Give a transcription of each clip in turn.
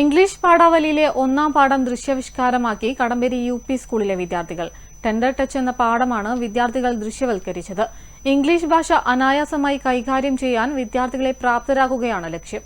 English പാഠാവലിയിലെ ഒന്നാം പാഠം ദൃശ്യവിഷ്കാരമാക്കി Kadamberi U P സ്കൂളിലെ വിദ്യാർത്ഥികൾ. ടെൻഡർ ടച്ച് എന്ന പാഠമാണ് വിദ്യാർത്ഥികൾ ദൃശ്യവൽക്കരിച്ചത്. ഇംഗ്ലീഷ് ഭാഷ അനായാസമായി കൈകാര്യം ചെയ്യാൻ വിദ്യാർത്ഥികളെ പ്രാപ്തരാക്കുകയാണ് ലക്ഷ്യം.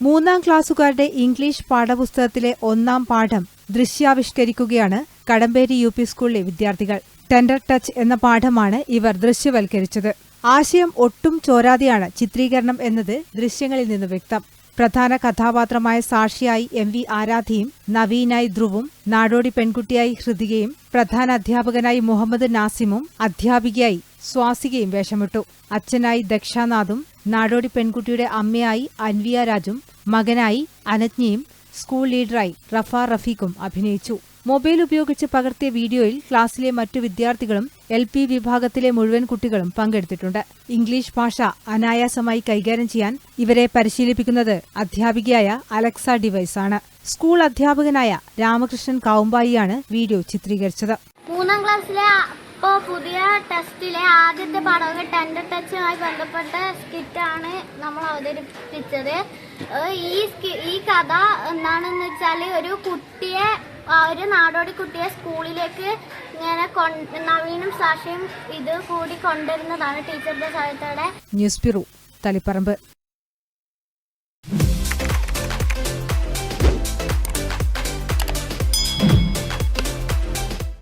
മൂന്നാം ക്ലാസ്സുകാരുടെ ഇംഗ്ലീഷ് പാഠപുസ്തകത്തിലെ ഒന്നാം പാഠം ദൃശ്യാവിഷ്കരിക്കുകയാണ് കടമ്പേരി യു പി സ്കൂളിലെ വിദ്യാർത്ഥികൾ. ടെൻഡർ ടച്ച് എന്ന പാഠമാണ് ഇവർ ദൃശ്യവൽക്കരിച്ചത്. ആശയം ഒട്ടും ചോരാതെയാണ് ചിത്രീകരണം എന്നത് ദൃശ്യങ്ങളിൽ നിന്ന് വ്യക്തം. പ്രധാന കഥാപാത്രമായ സാക്ഷിയായി എം വി ആരാധിയും നവീനായി ധ്രുവും നാടോടി പെൺകുട്ടിയായി ഹൃതികയും പ്രധാന അധ്യാപകനായി മുഹമ്മദ് നാസിമും അധ്യാപികയായി സ്വാസികയും വേഷമിട്ടു. അച്ഛനായി ദക്ഷാനാഥും നാടോടി പെൺകുട്ടിയുടെ അമ്മയായി അൻവിയ രാജും മകനായി അനജ്ഞയും സ്കൂൾ ലീഡറായി റഫാ റഫീഖും അഭിനയിച്ചു. മൊബൈൽ ഉപയോഗിച്ച് പകർത്തിയ വീഡിയോയിൽ ക്ലാസ്സിലെ മറ്റു വിദ്യാർത്ഥികളും എൽ പി വിഭാഗത്തിലെ മുഴുവൻ കുട്ടികളും പങ്കെടുത്തിട്ടുണ്ട്. ഇംഗ്ലീഷ് ഭാഷ അനായാസമായി കൈകാര്യം ചെയ്യാൻ ഇവരെ പരിശീലിപ്പിക്കുന്നത് അധ്യാപികയായ അലക്സ ഡിവൈസ് ആണ്. സ്കൂൾ അധ്യാപകനായ രാമകൃഷ്ണൻ കാവുമ്പായിയാണ് വീഡിയോ ചിത്രീകരിച്ചത്. മൂന്നാം ക്ലാസ്സിലെ ഇപ്പോൾ പുതിയ ടെസ്റ്റിലെ ആദ്യത്തെ പടവ് ടെൻഡർ ടച്ചുമായി ബന്ധപ്പെട്ട സ്കിറ്റാണ് നമ്മൾ അവതരിപ്പിച്ചത്. ഈ ഈ കഥ എന്താണെന്ന് വെച്ചാൽ ഒരു കുട്ടിയെ ഒരു നാടോടി കുട്ടിയെ സ്കൂളിലേക്ക് ഇങ്ങനെ നവീനും സാക്ഷിയും ഇത് കൂടി കൊണ്ടുവരുന്നതാണ് ടീച്ചറുടെ സഹായത്തോടെ. News bureau Taliparamba.